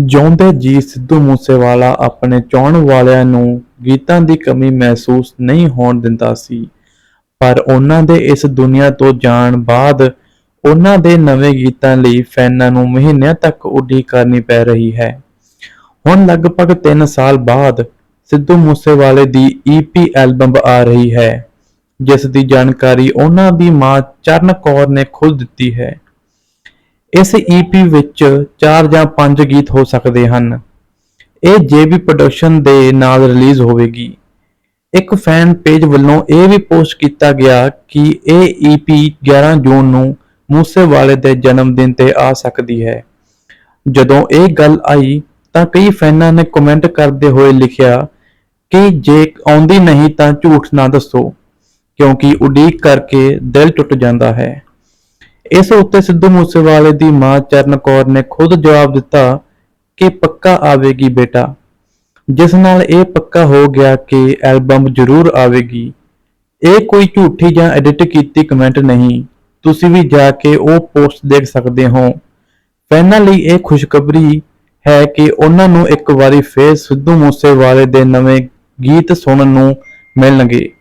ਜਿਉਂਦੇ ਜੀ ਸਿੱਧੂ ਮੂਸੇਵਾਲਾ ਆਪਣੇ ਚਾਹੁਣ ਵਾਲਿਆਂ ਨੂੰ ਗੀਤਾਂ ਦੀ ਕਮੀ ਮਹਿਸੂਸ ਨਹੀਂ ਹੋਣ ਦਿੰਦਾ ਸੀ। ਪਰ ਉਹਨਾਂ ਦੇ ਇਸ ਦੁਨੀਆ ਤੋਂ ਜਾਣ ਬਾਅਦ ਉਹਨਾਂ ਦੇ ਨਵੇਂ ਗੀਤਾਂ ਲਈ ਫੈਨਾਂ ਨੂੰ ਮਹੀਨਿਆਂ ਤੱਕ ਉਡੀਕ ਕਰਨੀ ਪੈ ਰਹੀ ਹੈ। ਹੁਣ ਲਗਭਗ ਤਿੰਨ ਸਾਲ ਬਾਅਦ ਸਿੱਧੂ ਮੂਸੇਵਾਲੇ ਦੀ EP ਐਲਬਮ ਆ ਰਹੀ ਹੈ, ਜਿਸ ਦੀ ਜਾਣਕਾਰੀ ਉਹਨਾਂ ਦੀ ਮਾਂ ਚਰਨ ਕੌਰ ਨੇ ਖੁਦ ਦਿੱਤੀ ਹੈ। ਇਸ EP ਵਿੱਚ 4 ਜਾਂ 5 ਗੀਤ ਹੋ ਸਕਦੇ ਹਨ। ਇਹ ਜੇਬੀ ਪ੍ਰੋਡਕਸ਼ਨ ਦੇ ਨਾਲ ਰਿਲੀਜ਼ ਹੋਵੇਗੀ। ਇੱਕ ਫੈਨ ਪੇਜ ਵੱਲੋਂ ਇਹ ਵੀ ਪੋਸਟ ਕੀਤਾ ਗਿਆ ਕਿ ਇਹ EP 11 ਜੂਨ ਨੂੰ ਮੂਸੇਵਾਲੇ ਦੇ ਜਨਮ ਦਿਨ ਤੇ ਆ ਸਕਦੀ ਹੈ। ਜਦੋਂ ਇਹ ਗੱਲ ਆਈ ਤਾਂ ਕਈ ਫੈਨਾਂ ਨੇ ਕਮੈਂਟ ਕਰਦੇ ਹੋਏ ਲਿਖਿਆ ਕਿ ਜੇ ਆਉਂਦੀ ਨਹੀਂ ਤਾਂ ਝੂਠ ਨਾ ਦੱਸੋ, ਕਿਉਂਕਿ ਉਡੀਕ ਕਰਕੇ ਦਿਲ ਟੁੱਟ ਜਾਂਦਾ ਹੈ। ਇਸ ਉੱਤੇ ਸਿੱਧੂ ਮੂਸੇਵਾਲੇ ਦੀ ਮਾਂ ਚਰਨ ਕੌਰ ਨੇ ਖੁਦ ਜਵਾਬ ਦਿੱਤਾ ਕਿ ਪੱਕਾ ਆਵੇਗੀ ਬੇਟਾ। ਜਿਸ ਨਾਲ ਇਹ ਪੱਕਾ ਹੋ ਗਿਆ ਕਿ ਐਲਬਮ ਜ਼ਰੂਰ ਆਵੇਗੀ। ਇਹ ਕੋਈ ਝੂਠੀ ਜਾਂ ਐਡਿਟ ਕੀਤੀ ਕਮੈਂਟ ਨਹੀਂ। ਤੁਸੀਂ ਵੀ ਜਾ ਕੇ ਉਹ ਪੋਸਟ ਦੇਖ ਸਕਦੇ ਹੋ। ਫੈਨਾਂ ਲਈ ਇਹ ਖੁਸ਼ਖਬਰੀ ਹੈ ਕਿ ਉਹਨਾਂ ਨੂੰ ਇੱਕ ਵਾਰੀ ਫੇਰ ਸਿੱਧੂ ਮੂਸੇਵਾਲੇ ਦੇ ਨਵੇਂ ਗੀਤ ਸੁਣਨ ਨੂੰ ਮਿਲਣਗੇ।